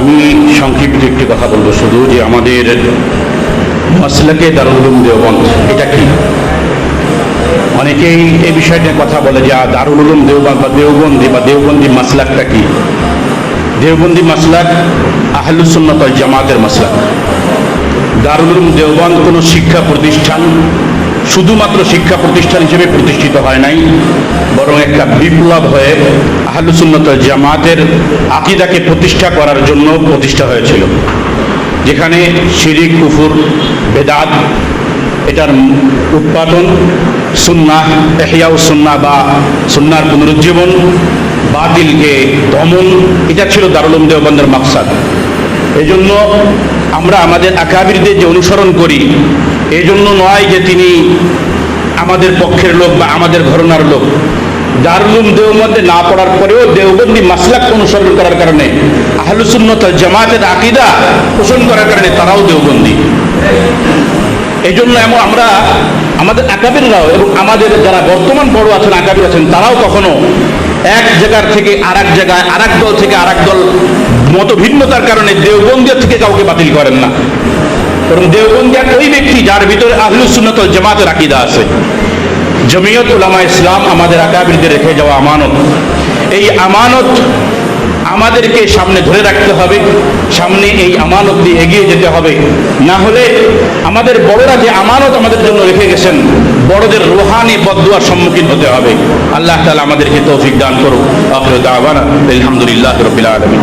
আমি সংক্ষিপ্ত একটি কথা বলব শুধু যে আমাদের মাসলাকে দারুল উলুম দেওবন্দ এটা কি? অনেকেই এই বিষয় নিয়ে কথা বলে যে আ, দারুল উলুম বা দেওবন্দি বা দেওবন্দি মাসলাকটা কি? দেওবন্দি মাসলাক আহলুসুন্নত জামাতের মাসলাক। দারুল উলুম দেওবন্দ কোনো শিক্ষা প্রতিষ্ঠান শুধুমাত্র শিক্ষা প্রতিষ্ঠান হিসেবে প্রতিষ্ঠিত হয় নাই বরং একটা বিপ্লব হয়ে আহলুসুন্নত জামাতের আকিদাকে প্রতিষ্ঠা করার জন্য প্রতিষ্ঠা হয়েছিল। যেখানে শিরিক, কুফুর, বেদাত, এটার উৎপাদন সুন্না এহিয়াউ সুন্না বা সুন্নার পুনরুজ্জীবন, বাতিলকে দমন, এটা ছিল দারুলম দেওবন্দের মাকসাদ। এই জন্য আমরা আমাদের আকাবিরদের যে অনুসরণ করি এই জন্য নয় যে তিনি আমাদের পক্ষের লোক বা আমাদের ঘরনার লোক। দারুলুম দেওবন্দে না পড়ার পরেও দেওবন্দি মাসলাক অনুসরণ করার কারণে আহলুসুন্নত জামাতের আকিদা পোষণ করার কারণে তারাও দেওবন্দি। এই জন্য এমন আমরা আমাদের আকাবিররাও এবং আমাদের যারা বর্তমান বড় আছেন, আকাবির আছেন, তারাও কখনো এক জায়গার থেকে আর এক জায়গায় আর এক দল থেকে আর এক দল মত ভিন্নতার কারণে দেওবন্দিয়া থেকে কাউকে বাতিল করেন না। কারণ দেওবন্দিয়া ওই ব্যক্তি যার ভিতরে আহলুসুন্নতল জামাতের আকিদা আছে। জমিয়ত উলামা ইসলাম আমাদের আকাবিরদের রেখে যাওয়া আমানত। এই আমানত আমাদেরকে সামনে ধরে রাখতে হবে, সামনে এই আমানত দিয়ে এগিয়ে যেতে হবে। না হলে আমাদের বড়রা যে আমানত আমাদের জন্য রেখে গেছেন, বড়দের রোহানি বদুয়ার সম্মুখীন হতে হবে। আল্লাহ তালা আমাদেরকে তৌফিক দান করুক। আলহামদুলিল্লাহ রবিল আলমী